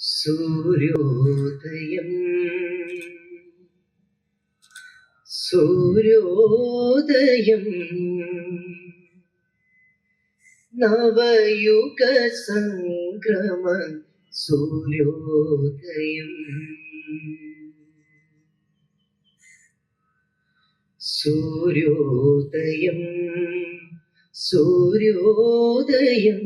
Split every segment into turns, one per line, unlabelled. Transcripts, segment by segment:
സൂര്യോദയം. സൂര്യോദയം. നവയുഗ സംക്രമ സൂര്യോദയം. സൂര്യോദയം. സൂര്യോദയം.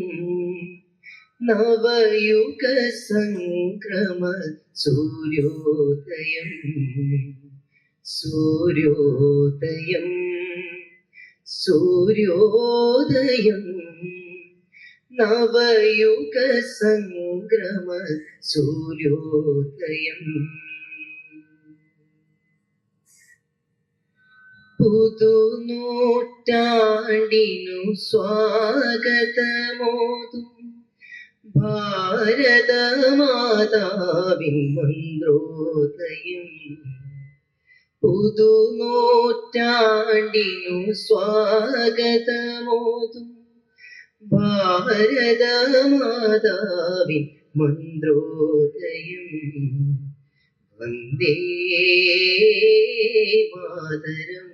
നവയുഗ സംക്രമ സൂര്യോദയം. സൂര്യോദയം സൂര്യോദയം. നവയുഗ സംക്രമ സൂര്യോദയം. പുതുനൂറ്റാണ്ടിനു സ്വാഗതമോതും. ഭാരതമാതാവിൻ മന്ത്രോദയം. പുതുനൂറ്റാണ്ടിനു സ്വാഗതമോതും. ഭാരതമാതാവിൻ മന്ത്രോദയം. വന്ദേ മാതരം.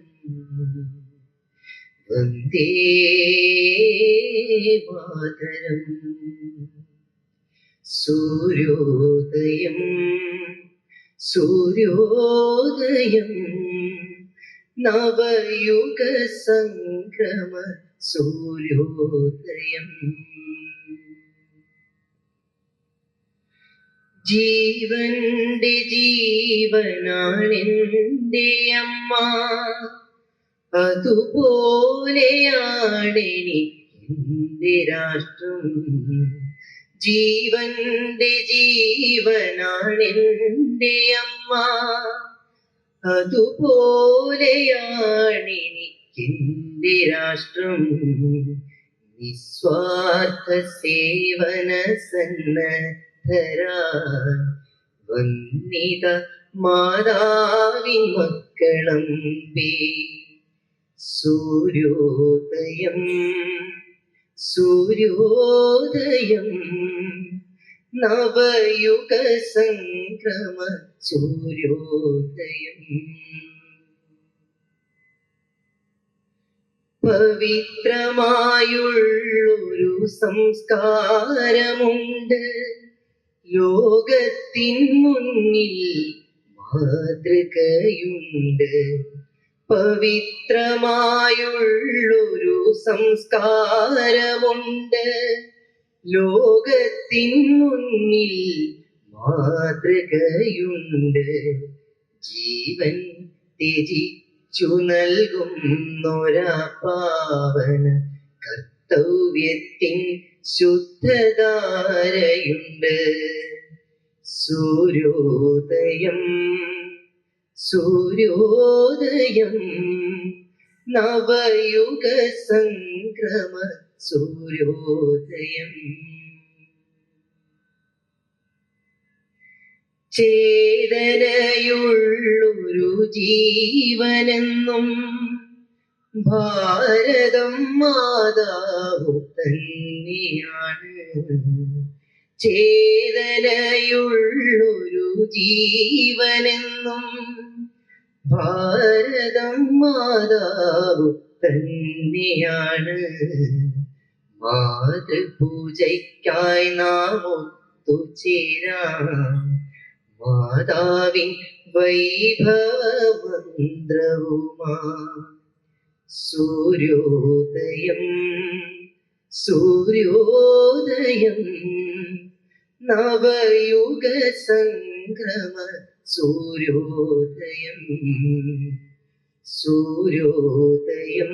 വന്ദേ മാതരം സൂര്യോദയം സൂര്യോദയം നവയുഗ സംക്രമ സൂര്യോദയം. ജീവന്റെ ജീവനാണെന്റെ അമ്മ. അതുപോലെയാണെനിക്കെന്റെ രാഷ്ട്രം ജീവന്റെ ജീവനാണെന്റെ അമ്മ. അതുപോലെയാണെനിക്കെന്റെ രാഷ്ട്രം. നിസ്വാർത്ഥ സേവന സന്നദ്ധരാ വന്നിത മാതാവിൻ മക്കളം പേ സൂര്യോദയം സൂര്യോദയം നവയുഗ സംക്രമ സൂര്യോദയം. പവിത്രമായുള്ളൊരു സംസ്കാരമുണ്ട്. ലോകത്തിൻ മുന്നിൽ മാതൃകയുണ്ട്. പവിത്രമായുള്ളൊരു സംസ്കാരമുണ്ട്. ലോകത്തിൻ മുന്നിൽ മാതൃകയുണ്ട്. ജീവൻ ത്യജിച്ചു നൽകുന്നൊരാപാവന കർത്തവ്യത്തിൻ ശുദ്ധധാരയുണ്ട്. സൂര്യോദയം സൂര്യോദയം നവയുഗ സംക്രമ സൂര്യോദയം ചേതനയുള്ളൊരു ജീവനെന്നും ഭാരതം മാതാവു തന്നെയാണ്. ചേതനയുള്ളൊരു ജീവനെന്നും ഭാരതം മാതാവ് തന്നെയാണ്. മാതൃപൂജയ്ക്കായി നാം ഒത്തുചേരാം. മാതാവിൻ വൈഭവമന്ത്രവുമാ. സൂര്യോദയം സൂര്യോദയം നവയുഗ സംക്രമ സൂര്യോദയം സൂര്യോദയം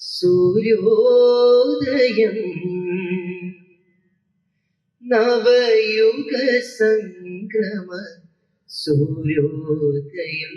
സൂര്യോദയം. നവയുഗ സംക്രമ സൂര്യോദയം.